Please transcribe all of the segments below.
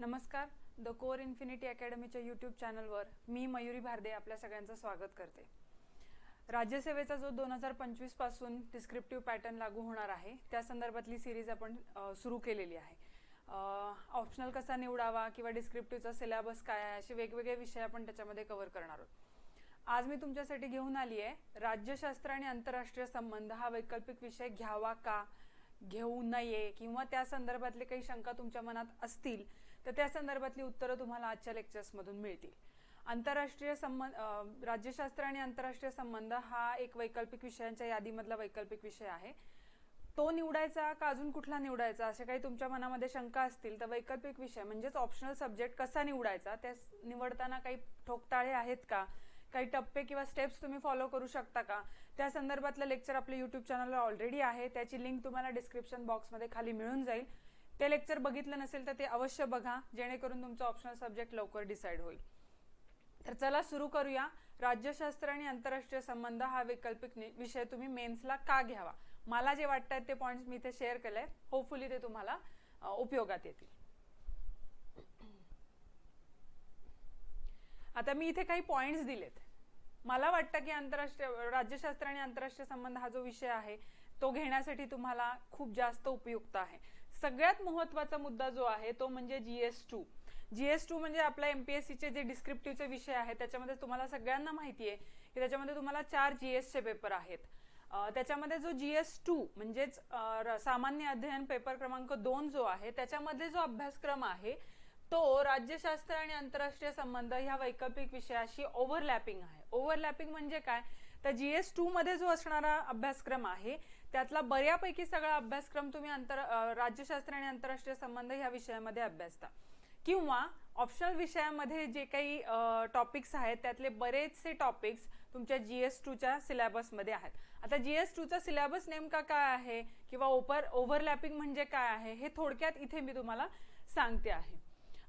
नमस्कार. The core infinity अकॅडमीच्या YouTube चॅनलवर मी मयुरी भारदे आपल्या सगळ्यांचं स्वागत करते. राज्यसेवेचा जो दोन हजार पंचवीसपासून डिस्क्रिप्टिव्ह पॅटर्न लागू होणार आहे त्या संदर्भातली सिरीज आपण सुरू केलेली आहे. ऑप्शनल कसा निवडावा किंवा डिस्क्रिप्टिव्हचा सिलेबस काय आहे असे वेगवेगळे विषय आपण त्याच्यामध्ये कव्हर करणार आहोत. आज मी तुमच्यासाठी घेऊन आली आहे राज्यशास्त्र आणि आंतरराष्ट्रीय संबंध हा वैकल्पिक विषय घ्यावा का घेऊ नये किंवा त्या संदर्भातले काही शंका तुमच्या मनात असतील तर त्या संदर्भातली उत्तरं तुम्हाला आजच्या लेक्चर्समधून मिळतील. आंतरराष्ट्रीय संबंध राज्यशास्त्र आणि आंतरराष्ट्रीय संबंध हा एक वैकल्पिक विषयांच्या यादीमधला वैकल्पिक विषय आहे. तो निवडायचा का अजून कुठला निवडायचा असे काही तुमच्या मनामध्ये शंका असतील तर वैकल्पिक विषय म्हणजेच ऑप्शनल सब्जेक्ट कसा निवडायचा त्या निवडताना काही ठोकताळे आहेत का? काही टप्पे किंवा स्टेप्स तुम्ही फॉलो करू शकता का? त्या संदर्भातलं लेक्चर आपल्या युट्यूब चॅनलवर ऑलरेडी आहे. त्याची लिंक तुम्हाला डिस्क्रिप्शन बॉक्समध्ये खाली मिळून जाईल. ते लेक्चर बघितलं नसेल तर ते अवश्य बघा जेणेकरून तुमचं ऑप्शनल सब्जेक्ट लवकर डिसाईड होईल. तर चला सुरू करूया. राज्यशास्त्र आणि आंतरराष्ट्रीय संबंध हा वैकल्पिक विषय तुम्ही मेन्सला का घ्यावा? मला जे वाटतात ते पॉइंट्स मी इथे शेअर केले होपफुली ते तुम्हाला उपयोगात येतील. आता मी इथे काही पॉइंट्स दिलेत. मला वाटतं की आंतरराष्ट्रीय राज्यशास्त्र आणि आंतरराष्ट्रीय संबंध हा जो विषय आहे तो घेण्यासाठी तुम्हाला खूप जास्त उपयुक्त आहे. सगळ्यात महत्त्वाचा मुद्दा जो आहे तो म्हणजे जीएस टू. जीएस टू म्हणजे आपल्या एमपीएससीचे जे डिस्क्रिप्टिव्हचे विषय आहेत त्याच्यामध्ये तुम्हाला सगळ्यांना माहिती आहे की त्याच्यामध्ये तुम्हाला चार जीएसचे पेपर आहेत. त्याच्यामध्ये जो जीएस टू म्हणजेच सामान्य अध्ययन पेपर क्रमांक दोन जो आहे त्याच्यामध्ये जो अभ्यासक्रम आहे तो राज्यशास्त्र आणि आंतरराष्ट्रीय संबंध ह्या वैकल्पिक विषयाशी ओव्हरलॅपिंग आहे. ओव्हरलॅपिंग म्हणजे काय? तर जीएस टू मध्ये जो असणारा अभ्यासक्रम आहे त्यातला बऱ्यापैकी सगळा अभ्यासक्रम तुम्ही आंतर राज्यशास्त्र आणि आंतरराष्ट्रीय संबंध ह्या विषयामध्ये अभ्यासता. किंवा ऑप्शनल विषयामध्ये जे काही टॉपिक्स आहेत त्यातले बरेचसे टॉपिक्स तुमच्या जी एस टूच्या सिलेबसमध्ये आहेत. आता जी एस टूचा सिलेबस नेमका काय आहे? किंवा ओपर ओव्हरलॅपिंग म्हणजे काय आहे? हे थोडक्यात इथे मी तुम्हाला सांगते आहे.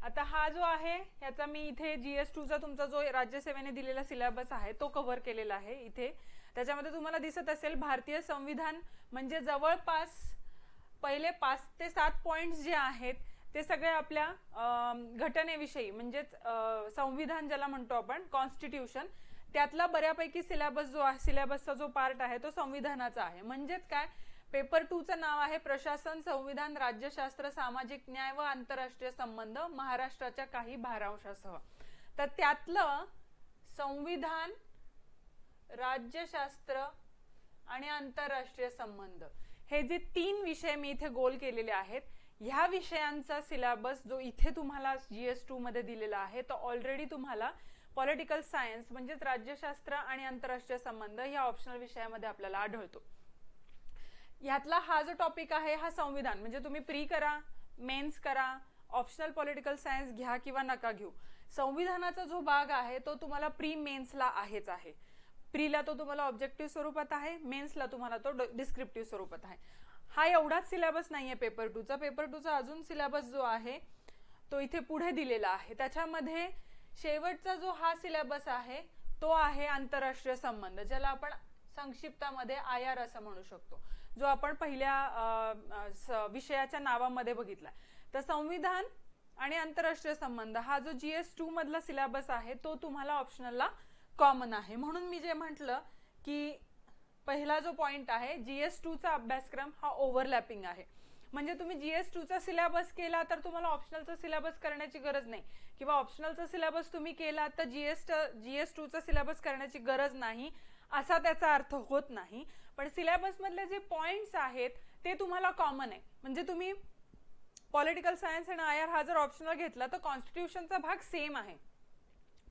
आता हा जो आहे याचा मी इथे जी एस टूचा तुमचा जो राज्यसेवेने दिलेला सिलेबस आहे तो कव्हर केलेला आहे इथे. त्याच्यामध्ये तुम्हाला दिसत असेल भारतीय संविधान म्हणजे जवळपास पहिले पाच ते सात पॉईंट्स जे आहेत ते सगळे आपल्या घटनेविषयी म्हणजेच संविधान ज्याला म्हणतो आपण कॉन्स्टिट्यूशन त्यातला बऱ्यापैकी सिलेबस जो आहे सिलेबसचा जो पार्ट आहे तो संविधानाचा आहे. म्हणजेच काय? पेपर टूचं नाव आहे प्रशासन संविधान राज्यशास्त्र सामाजिक न्याय व आंतरराष्ट्रीय संबंध महाराष्ट्राच्या काही भारांशासह तर त्यातलं संविधान राज्यशास्त्र आणि आंतरराष्ट्रीय संबंध. हे जे तीन विषय मी इथे गोल केलेले आहेत ह्या विषयांचा सिलेबस जो इथे तुम्हाला जीएस टू मध्ये दिलेला आहे तो ऑलरेडी तुम्हाला पॉलिटिकल सायन्स म्हणजेच राज्यशास्त्र आणि आंतरराष्ट्रीय संबंध या ऑप्शनल विषयामध्ये आपल्याला आढळतो. ह्यातला हा जो टॉपिक आहे हा संविधान. म्हणजे तुम्ही प्री करा मेन्स करा ऑप्शनल पॉलिटिकल सायन्स घ्या किंवा नका घेऊ. संविधानाचा जो भाग आहे तो तुम्हाला प्री मेन्सला आहेच आहे. प्रीला तो तुम्हाला ऑब्जेक्टिव्ह स्वरूपात आहे मेन्सला तुम्हाला तो डिस्क्रिप्टिव्ह स्वरूपात आहे. हा एवढाच सिलेबस आहे पेपर टूचा पेपर टूचा अजून सिलेबस जो आहे तो इथे पुढे दिलेला आहे. त्याच्यामध्ये शेवटचा जो हा सिलेबस आहे तो आहे आंतरराष्ट्रीय संबंध ज्याला आपण संक्षिप्तामध्ये आय आर असं म्हणू शकतो. जो आपण पहिल्या विषयाच्या नावामध्ये बघितला तर संविधान आणि आंतरराष्ट्रीय संबंध हा जो जीएस टू मधला सिलेबस आहे तो तुम्हाला ऑप्शनलला कॉमन आहे. म्हणून मी जे म्हटलं की पहिला जो पॉइंट आहे जीएस एस टूचा अभ्यासक्रम हा ओव्हरलॅपिंग आहे. म्हणजे तुम्ही जीएस एस टूचा सिलेबस केला तर तुम्हाला ऑप्शनलचा सिलेबस करण्याची गरज नाही. किंवा ऑप्शनलचा सिलेबस तुम्ही केला तर जीएस जीएस टू टूचा सिलेबस करण्याची गरज नाही असा त्याचा अर्थ होत नाही. पण सिलेबसमधले जे पॉइंट्स आहेत ते तुम्हाला कॉमन आहे. म्हणजे तुम्ही पॉलिटिकल सायन्स आणि आय आर हा जर ऑप्शनल घेतला तर कॉन्स्टिट्यूशनचा भाग सेम आहे.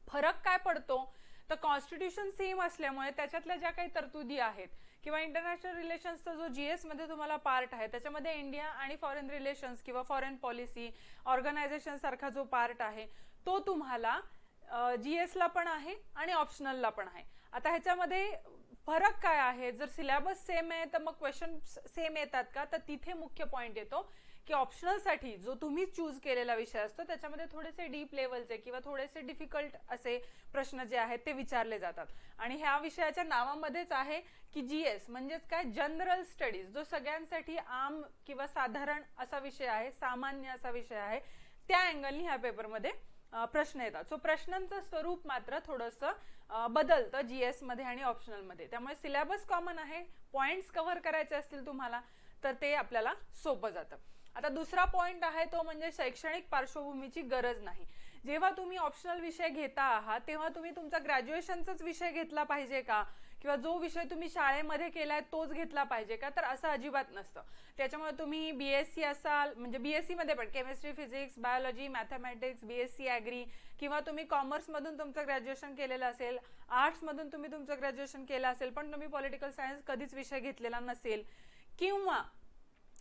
फरक काय पडतो? तर कॉन्स्टिट्यूशन सेम असल्यामुळे त्याच्यातल्या ज्या काही तरतुदी आहेत किंवा इंटरनॅशनल रिलेशन्सचा जो जीएसमध्ये तुम्हाला पार्ट आहे त्याच्यामध्ये इंडिया आणि फॉरेन रिलेशन्स किंवा फॉरेन पॉलिसी ऑर्गनायझेशन सारखा जो पार्ट आहे तो तुम्हाला जीएसला पण आहे आणि ऑप्शनलला पण आहे. आता ह्याच्यामध्ये फरक काय आहे? जर सिलेबस सेम आहे तर मग क्वेश्चन सेम येतात का? तर तिथे मुख्य पॉईंट येतो. की ऑप्शनलसाठी जो तुम्ही चूज केलेला विषय असतो त्याच्यामध्ये थोडेसे डीप लेवलचे किंवा थोडेसे डिफिकल्ट असे प्रश्न जे आहेत ते विचारले जातात. आणि ह्या विषयाच्या नावामध्येच आहे की जी एस म्हणजेच काय? जनरल स्टडीज जो सगळ्यांसाठी आम किंवा साधारण असा विषय आहे सामान्य असा विषय आहे त्या अँगलनी ह्या पेपरमध्ये प्रश्न येतात. सो प्रश्नांचं स्वरूप मात्र थोडंसं बदलतं जी एसमध्ये आणि ऑप्शनलमध्ये त्यामुळे सिलेबस कॉमन आहे पॉईंट्स कव्हर करायचे असतील तुम्हाला तर ते आपल्याला सोपं जातं. आता दुसरा पॉइंट आहे तो म्हणजे शैक्षणिक पार्श्वभूमीची गरज नाही. जेव्हा तुम्ही ऑप्शनल विषय घेता आहात तेव्हा तुम्ही तुमचा ग्रॅज्युएशनचाच विषय घेतला पाहिजे का? किंवा जो विषय तुम्ही शाळेमध्ये केलाय तोच घेतला पाहिजे का? तर असं अजिबात नसतं. त्याच्यामुळे तुम्ही बीएससी असाल म्हणजे बी एस सीमध्ये पण chemistry physics biology mathematics BSc agri किंवा तुम्ही कॉमर्समधून तुमचं ग्रॅज्युएशन केलेलं असेल आर्ट्समधून तुम्ही तुमचं ग्रॅज्युएशन केलं असेल पण तुम्ही पॉलिटिकल सायन्स कधीच विषय घेतलेला नसेल किंवा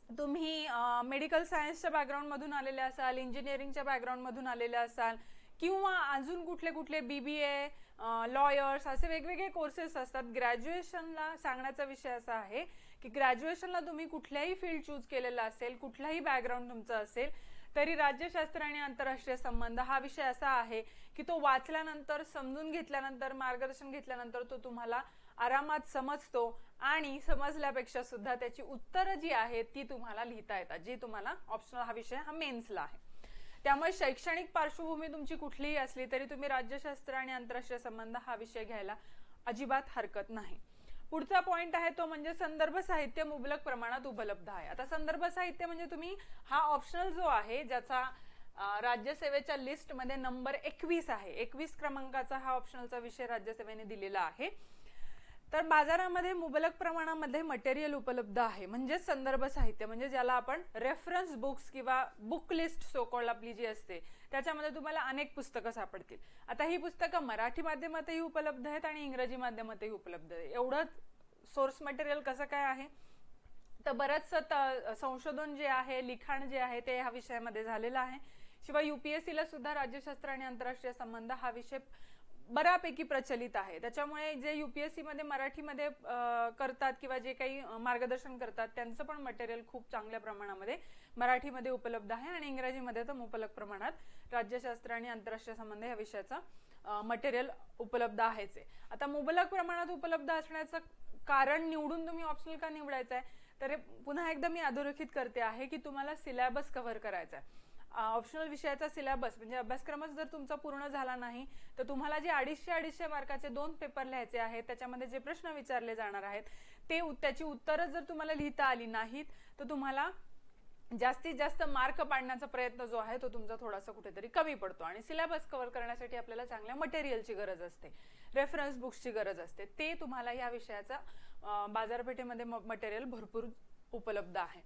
तुम्ही मेडिकल सायन्सच्या बॅकग्राऊंडमधून आलेले असाल इंजिनिअरिंगच्या बॅकग्राऊंडमधून आलेले असाल किंवा अजून कुठले कुठले बी बी ए लॉयर्स असे वेगवेगळे कोर्सेस असतात. ग्रॅज्युएशनला सांगण्याचा विषय असा आहे की ग्रॅज्युएशनला तुम्ही कुठल्याही फील्ड चूज केलेला असेल कुठलाही बॅकग्राऊंड तुमचं असेल तरी राज्यशास्त्र आणि आंतरराष्ट्रीय संबंध हा विषय असा आहे की तो वाचल्यानंतर समजून घेतल्यानंतर मार्गदर्शन घेतल्यानंतर तो तुम्हाला आरामात समजतो आणि समजल्यापेक्षा सुद्धा त्याची उत्तरं जी आहेत ती तुम्हाला लिहिता येतात जी तुम्हाला ऑप्शनल हा विषय हा मेन्सला आहे. त्यामुळे शैक्षणिक पार्श्वभूमी तुमची कुठलीही असली तरी तुम्ही राज्यशास्त्र आणि आंतरराष्ट्रीय संबंध हा विषय घ्यायला अजिबात हरकत नाही. पुढचा पॉईंट आहे तो म्हणजे संदर्भ साहित्य मुबलक प्रमाणात उपलब्ध आहे. आता संदर्भ साहित्य म्हणजे तुम्ही हा ऑप्शनल जो आहे ज्याचा राज्यसेवेच्या लिस्टमध्ये नंबर एकवीस आहे. एकवीस क्रमांकाचा हा ऑप्शनलचा विषय राज्यसेवेने दिलेला आहे. तर बाजारामध्ये मुबलक प्रमाणामध्ये मटेरियल उपलब्ध आहे. म्हणजेच संदर्भ साहित्य म्हणजे ज्याला आपण रेफरन्स बुक्स किंवा बुक लिस्ट सोकॉल आपली जी असते त्याच्यामध्ये तुम्हाला अनेक पुस्तकं सापडतील. आता ही पुस्तकं मराठी माध्यमातही उपलब्ध आहेत आणि इंग्रजी माध्यमातही उपलब्ध आहे एवढंच सोर्स मटेरियल कसं काय आहे? तर बरंचसं त- संशोधन जे आहे लिखाण जे आहे ते ह्या विषयामध्ये झालेलं आहे. शिवाय युपीएससीला सुद्धा राज्यशास्त्र आणि आंतरराष्ट्रीय संबंध हा विषय बऱ्यापैकी प्रचलित आहे. त्याच्यामुळे जे युपीएससी मध्ये मराठीमध्ये करतात किंवा जे काही मार्गदर्शन करतात त्यांचं पण मटेरियल खूप चांगल्या प्रमाणामध्ये मराठीमध्ये उपलब्ध आहे आणि इंग्रजीमध्ये तर मुबलक प्रमाणात राज्यशास्त्र आणि आंतरराष्ट्रीय संबंध या विषयाचा मटेरियल उपलब्ध आहेच आहे. आता मुबलक प्रमाणात उपलब्ध असण्याचं कारण निवडून तुम्ही ऑप्शनल का निवडायचं आहे तर हे पुन्हा एकदा मी अधोरेखित करते आहे की तुम्हाला सिलेबस कव्हर करायचा आहे ऑप्शनल विषयाचा सिलेबस म्हणजे अभ्यासक्रमच जर तुमचा पूर्ण झाला नाही तर तुम्हाला जे अडीचशे अडीचशे मार्काचे दोन पेपर लिहायचे आहेत त्याच्यामध्ये जे प्रश्न विचारले जाणार आहेत ते त्याची उत्तरं जर तुम्हाला लिहिता आली नाहीत तर तुम्हाला जास्तीत जास्त मार्क पाडण्याचा प्रयत्न जो आहे तो तुमचा थोडासा कुठेतरी कमी पडतो. आणि सिलेबस कव्हर करण्यासाठी आपल्याला चांगल्या मटेरियलची गरज असते रेफरन्स बुक्सची गरज असते. ते तुम्हाला या विषयाचा बाजारपेठेमध्ये मटेरियल भरपूर उपलब्ध आहे.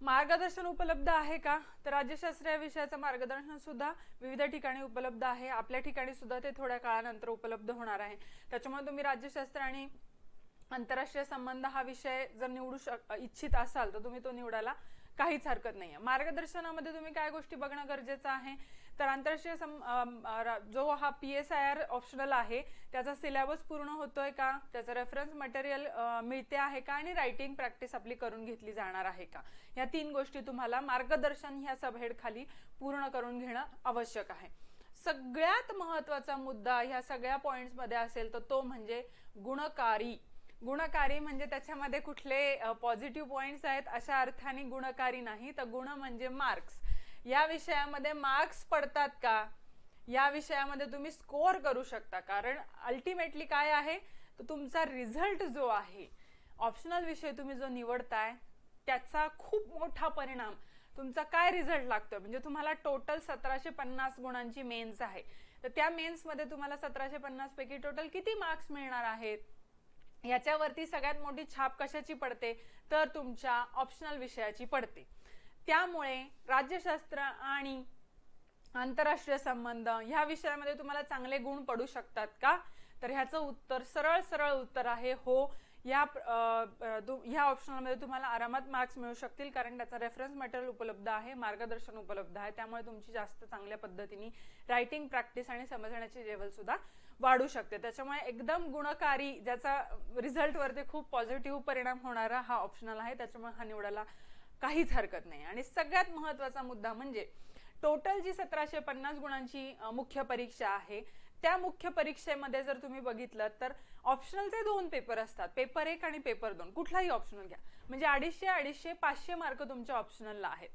मार्गदर्शन उपलब्ध आहे का? तर राज्यशास्त्र या विषयाचं मार्गदर्शन सुद्धा विविध ठिकाणी उपलब्ध आहे. आपल्या ठिकाणी सुद्धा ते थोड्या काळानंतर उपलब्ध होणार आहे. त्याच्यामुळे तुम्ही राज्यशास्त्र आणि आंतरराष्ट्रीय संबंध हा विषय जर निवडू शक इच्छित असाल तर तुम्ही तो निवडायला काहीच हरकत नाही आहे मार्गदर्शनामध्ये तुम्ही काय गोष्टी बघणं गरजेचं आहे? तर आंतरराष्ट्रीय सम जो हा P S I R optional आहे त्याचा सिलेबस पूर्ण होतोय का? त्याचं रेफरन्स मटेरियल मिळते आहे का? आणि रायटिंग प्रॅक्टिस आपली करून घेतली जाणार आहे का? या तीन गोष्टी तुम्हाला मार्गदर्शन ह्या सबहेड खाली पूर्ण करून घेणं आवश्यक आहे. सगळ्यात महत्त्वाचा मुद्दा ह्या सगळ्या पॉईंट्समध्ये असेल तर तो म्हणजे गुणकारी. गुणकारी म्हणजे त्याच्यामध्ये कुठले पॉझिटिव्ह पॉईंट्स आहेत अशा अर्थाने गुणकारी नाही तर गुण म्हणजे मार्क्स या विषयामध्ये मार्क्स पडतात का? या विषयामध्ये तुम्ही स्कोअर करू शकता. कारण अल्टिमेटली काय आहे? तर तुमचा रिझल्ट जो आहे ऑप्शनल विषय तुम्ही जो निवडताय त्याचा खूप मोठा परिणाम तुमचा काय रिझल्ट लागतो म्हणजे तुम्हाला टोटल सतराशे पन्नास गुणांची मेन्स आहे. तर त्या मेन्समध्ये तुम्हाला सतराशे पन्नास पैकी टोटल किती मार्क्स मिळणार आहेत? याच्यावरती सगळ्यात मोठी छाप कशाची पडते? तर तुमच्या ऑप्शनल विषयाची पडते. त्यामुळे राज्यशास्त्र आणि आंतरराष्ट्रीय संबंध ह्या विषयामध्ये तुम्हाला चांगले गुण पडू शकतात का? तर ह्याचं उत्तर सरळ सरळ उत्तर आहे हो. या ह्या ऑप्शनमध्ये तुम्हाला आरामात मार्क्स मिळू शकतील कारण त्याचा रेफरन्स मटेरियल उपलब्ध आहे मार्गदर्शन उपलब्ध आहे. त्यामुळे तुमची जास्त चांगल्या पद्धतीने रायटिंग प्रॅक्टिस आणि समजण्याची लेवल सुद्धा वाढू शकते. त्याच्यामुळे एकदम गुणकारी ज्याचा रिझल्टवरती खूप पॉझिटिव्ह परिणाम होणारा हा ऑप्शनल आहे. त्याच्यामुळे हा निवडायला काहीच हरकत नाही. आणि सगळ्यात महत्त्वाचा मुद्दा म्हणजे टोटल जी सतराशे पन्नास गुणांची मुख्य परीक्षा आहे त्या मुख्य परीक्षेमध्ये जर तुम्ही बघितलं तर ऑप्शनलचे दोन पेपर असतात. पेपर एक आणि पेपर दोन. कुठलाही ऑप्शनल घ्या. म्हणजे अडीचशे अडीचशे पाचशे मार्क तुमच्या ऑप्शनलला आहेत.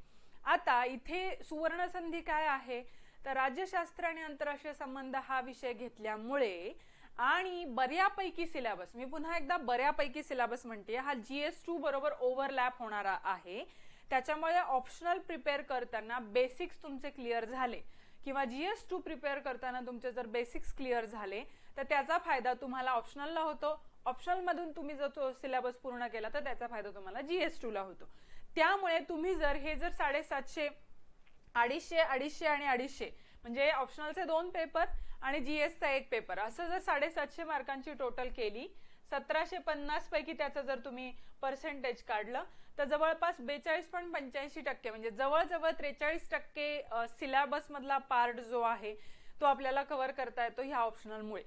आता इथे सुवर्णसंधी काय आहे? तर राज्यशास्त्र आणि आंतरराष्ट्रीय संबंध हा विषय घेतल्यामुळे आणि बऱ्यापैकी सिलेबस मी पुन्हा एकदा बऱ्यापैकी सिलेबस म्हणते हा जी एस टू बरोबर ओव्हरलॅप होणारा आहे. त्याच्यामुळे ऑप्शनल प्रिपेअर करताना बेसिक्स तुमचे क्लिअर झाले. किंवा जी एस टू प्रिपेअर करताना तुमचे जर बेसिक्स क्लिअर झाले तर त्याचा फायदा तुम्हाला ऑप्शनलला होतो. ऑप्शनलमधून तुम्ही जर तो सिलेबस पूर्ण केला तर त्याचा फायदा तुम्हाला जी एस टूला होतो. त्यामुळे तुम्ही जर हे जर साडेसातशे अडीचशे अडीचशे आणि अडीचशे म्हणजे ऑप्शनलचे दोन पेपर आणि जी एसचा एक पेपर. असं जर साडेसातशे मार्कांची टोटल केली सतराशे पन्नास पैकी त्याचं जर तुम्ही पर्सेंटेज काढलं तर जवळपास बेचाळीस पॉईंट पंच्याऐंशी टक्के म्हणजे जवळजवळ त्रेचाळीस टक्के सिलॅबसमधला पार्ट जो आहे तो आपल्याला कव्हर करता येतो ह्या ऑप्शनलमुळे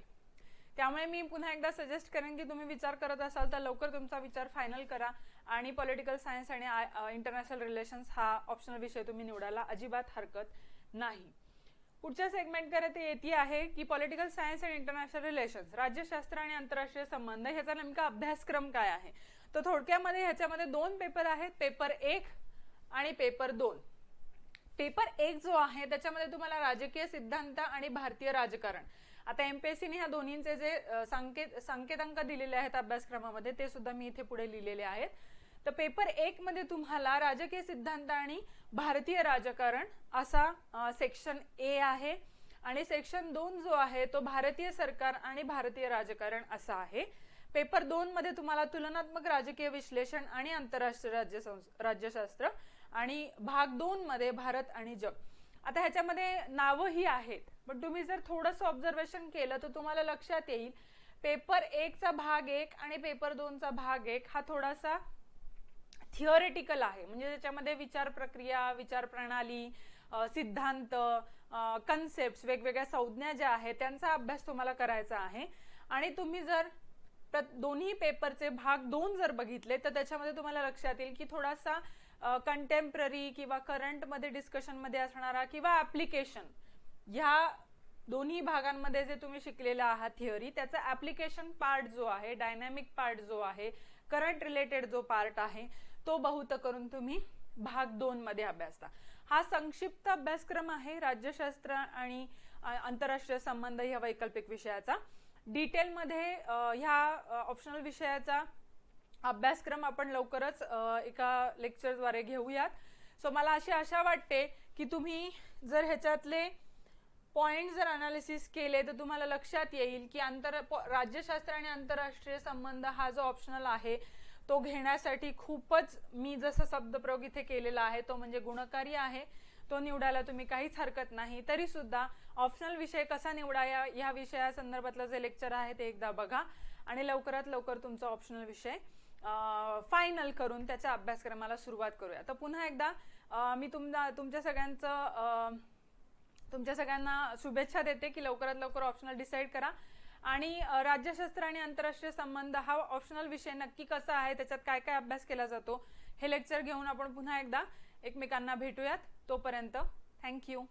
त्यामुळे मी पुन्हा एकदा सजेस्ट करेन की तुम्ही विचार करत असाल तर लवकर तुमचा विचार फायनल करा आणि पॉलिटिकल सायन्स आणि इंटरनॅशनल रिलेशन्स हा ऑप्शनल विषय तुम्ही निवडायला अजिबात हरकत नाही. पुढच्या सेगमेंट ते येते आहे की political science and international relations राज्यशास्त्र आणि आंतरराष्ट्रीय संबंध ह्याचा नेमका अभ्यासक्रम काय आहे? तर थोडक्यामध्ये ह्याच्यामध्ये दोन पेपर आहेत पेपर एक आणि पेपर दोन. पेपर एक जो आहे त्याच्यामध्ये तुम्हाला राजकीय सिद्धांत आणि भारतीय राजकारण. आता एम पेसीने ह्या दोन्हींचे जे संकेत संकेतांक दिलेले आहेत अभ्यासक्रमामध्ये ते सुद्धा मी इथे पुढे लिहिलेले आहेत. तर पेपर एक मध्ये तुम्हाला राजकीय सिद्धांत आणि भारतीय राजकारण असा सेक्शन ए आहे. आणि सेक्शन दोन जो आहे तो भारतीय सरकार आणि भारतीय राजकारण असा आहे. पेपर दोन मध्ये तुम्हाला तुलनात्मक राजकीय विश्लेषण आणि आंतरराष्ट्रीय राज्य राज्यशास्त्र आणि भाग दोन मध्ये भारत आणि जग. आता ह्याच्यामध्ये नावंही आहेत पण तुम्ही जर थोडंसं ऑब्झर्वेशन केलं तर तुम्हाला लक्षात येईल. पेपर एकचा भाग एक आणि पेपर दोनचा भाग एक हा थोडासा थिओरिटिकल आहे. म्हणजे त्याच्यामध्ये विचार प्रक्रिया विचार प्रणाली सिद्धांत कन्सेप्ट वेगवेगळ्या संज्ञा ज्या आहेत त्यांचा अभ्यास तुम्हाला करायचा आहे. आणि तुम्ही जर दोन्ही पेपरचे भाग दोन जर बघितले तर त्याच्यामध्ये तुम्हाला लक्षात येईल की थोडासा कंटेम्पररी किंवा करंटमध्ये डिस्कशनमध्ये असणारा किंवा ॲप्लिकेशन ह्या दोन्ही भागांमध्ये जे तुम्ही शिकलेला आहात थिअरी त्याचा ॲप्लिकेशन पार्ट जो आहे डायनॅमिक पार्ट जो आहे करंट रिलेटेड जो पार्ट आहे तो बहुत करून तुम्ही भाग दोन मध्ये अभ्यासता हा संक्षिप्त अभ्यासक्रम आहे राज्यशास्त्र आणि आंतरराष्ट्रीय संबंध या वैकल्पिक विषयाचा. डिटेलमध्ये ह्या ऑप्शनल विषयाचा अभ्यासक्रम आपण लवकरच एका लेक्चरद्वारे घेऊयात. सो मला अशी आशा वाटते की तुम्ही जर ह्याच्यातले पॉईंट जर अनालिसिस केले तर तुम्हाला लक्षात येईल की आंतर राज्यशास्त्र आणि आंतरराष्ट्रीय संबंध हा जो ऑप्शनल आहे तो घेण्यासाठी खूपच मी जसं शब्दप्रयोग इथे केलेला आहे तो म्हणजे गुणकारी आहे. तो निवडायला तुम्ही काहीच हरकत नाही. तरी सुद्धा ऑप्शनल विषय कसा निवडाया या विषया संदर्भातलं जे लेक्चर आहे ते एकदा बघा. आणि लवकरात लवकर तुमचा ऑप्शनल विषय फायनल करून त्याच्या अभ्यासक्रमाला सुरुवात करूया. तर पुन्हा एकदा मी तुमचा तुमच्या सगळ्यांचं तुमच्या सगळ्यांना शुभेच्छा देते की लवकरात लवकर ऑप्शनल डिसाईड करा. आणि राज्यशास्त्र आणि आंतरराष्ट्रीय संबंध हा ऑप्शनल विषय नक्की कसा आहे त्याच्यात काय काय अभ्यास केला जातो हे लेक्चर घेऊन आपण पुन्हा एकदा एकमेकांना भेटूयात. तोपर्यंत थँक्यू